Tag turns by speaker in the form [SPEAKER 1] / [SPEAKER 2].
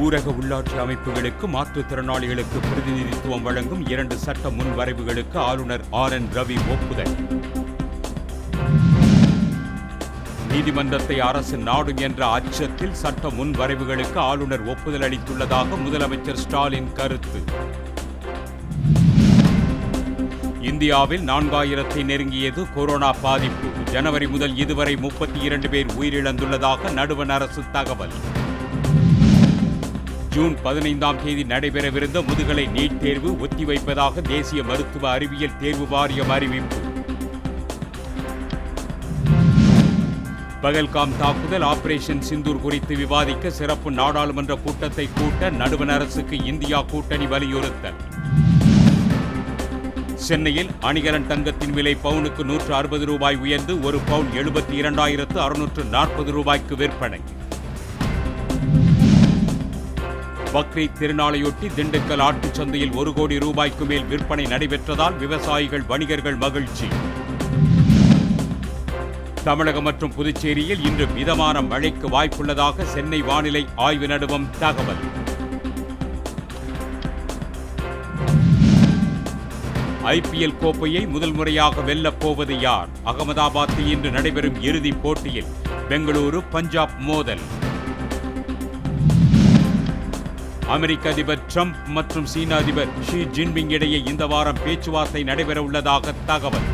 [SPEAKER 1] ஊரக உள்ளாட்சி அமைப்புகளுக்கு மாற்றுத்திறனாளிகளுக்கு பிரதிநிதித்துவம் வழங்கும் இரண்டு சட்ட முன்வரைவுகளுக்கு ஆளுநர் ஆர். என். ரவி ஒப்புதல். நீதிமன்றத்தை அரசு நாடும் என்ற அச்சத்தில் சட்ட முன்வரைவுகளுக்கு ஆளுநர் ஒப்புதல் அளித்துள்ளதாக முதலமைச்சர் ஸ்டாலின் கருத்து. இந்தியாவில் நான்காயிரத்தை நெருங்கியது கொரோனா பாதிப்பு. ஜனவரி முதல் இதுவரை முப்பத்தி இரண்டு பேர் உயிரிழந்துள்ளதாக நடுவண் அரசு தகவல். ஜூன் பதினைந்தாம் தேதி நடைபெறவிருந்த முதுகலை நீட் தேர்வு ஒத்திவைப்பதாக தேசிய மருத்துவ அறிவியல் தேர்வு வாரியம் அறிவிப்பு. பகல்காம் தாக்குதல் ஆபரேஷன் சிந்தூர் குறித்து விவாதிக்க சிறப்பு நாடாளுமன்ற கூட்டத்தை கூட்ட நடுவண் அரசுக்கு இந்தியா கூட்டணி வலியுறுத்தல். சென்னையில் அணிகரன் தங்கத்தின் விலை பவுனுக்கு நூற்று அறுபது ரூபாய் உயர்ந்து ஒரு பவுன் எழுபத்தி இரண்டாயிரத்து அறுநூற்று நாற்பது ரூபாய்க்கு விற்பனை. பக்ரீத் திருநாளையொட்டி திண்டுக்கல் ஆட்டுச் சந்தையில் ஒரு கோடி ரூபாய்க்கு மேல் விற்பனை நடைபெற்றதால் விவசாயிகள் வணிகர்கள் மகிழ்ச்சி. தமிழகம் மற்றும் புதுச்சேரியில் இன்று மிதமான மழைக்கு வாய்ப்புள்ளதாக சென்னை வானிலை ஆய்வு நடுவம் தகவல். ஐபிஎல் கோப்பையை முதல் முறையாக வெல்லப் போவது யார்? அகமதாபாத்தில் இன்று நடைபெறும் இறுதிப் போட்டியில் பெங்களூரு பஞ்சாப் மோதல். அமெரிக்க அதிபர் ட்ரம்ப் மற்றும் சீன அதிபர் ஷி ஜின்பிங் இடையே இந்த வாரம் பேச்சுவார்த்தை நடைபெற உள்ளதாக தகவல்.